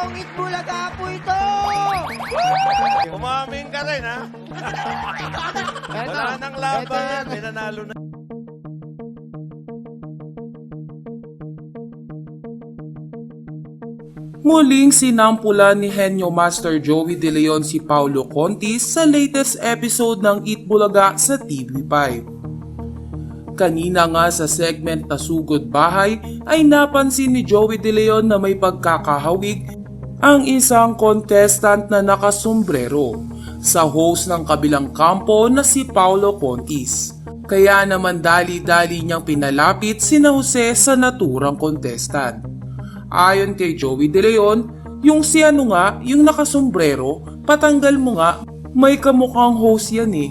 Totoong Itbulaga po ito! Umamin ka rin, ha? Wala nang laban. yan. May nanalo na. Muling sinampula ni Henyo Master Joey De Leon si Paulo Contis sa latest episode ng Eat Bulaga sa TV5. Kanina nga sa segment na Sugod Bahay ay napansin ni Joey De Leon na may pagkakahawig ang isang contestant na nakasombrero sa host ng kabilang kampo na si Paulo Contis. Kaya naman dali-dali niyang pinalapit si Jose sa naturang contestant. Ayon kay Joey De Leon, yung si ano nga, yung nakasombrero, patanggal mo nga, may kamukhang host yan eh.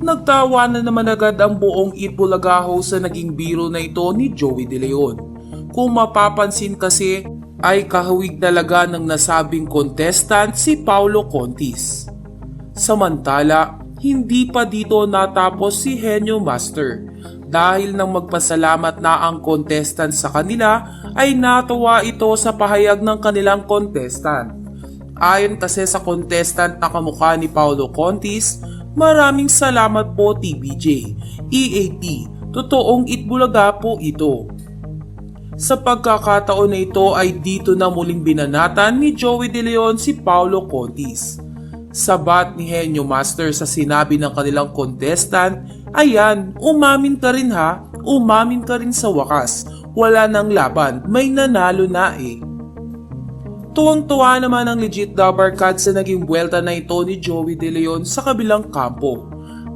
Nagtawa na naman agad ang buong Itbulaga sa naging biro na ito ni Joey De Leon. Kung mapapansin kasi, ay kahawig talaga ng nasabing contestant si Paulo Contis. Samantala, hindi pa dito natapos si Henyo Master dahil nang magpasalamat na ang contestant sa kanila ay natuwa ito sa pahayag ng kanilang contestant. Ayon kasi sa contestant na kamukha ni Paulo Contis, maraming salamat po TBJ, EAT, totoong itbulaga po ito. Sa pagkakataon na ito ay dito na muling binanatan ni Joey De Leon si Paulo Contis. Sabat ni Henyo Master sa sinabi ng kanilang contestant, ayan, umamin ka rin ha, umamin ka rin sa wakas. Wala nang laban, may nanalo na eh. Tuwang-tuwa naman ang legit Dabar Cut sa naging buwelta na ito ni Joey De Leon sa kabilang kampo.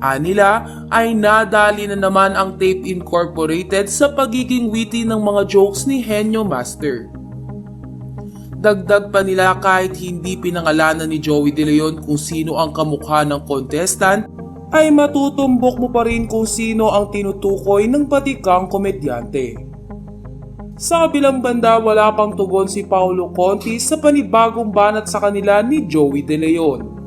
Anila ay nadali na naman ang Tape Incorporated sa pagiging witty ng mga jokes ni Henyo Master. Dagdag pa nila kahit hindi pinangalanan ni Joey De Leon kung sino ang kamukha ng contestant, ay matutumbok mo pa rin kung sino ang tinutukoy ng batikang komedyante. Sa kabilang banda wala pang tugon si Paulo Conti sa panibagong banat sa kanila ni Joey De Leon.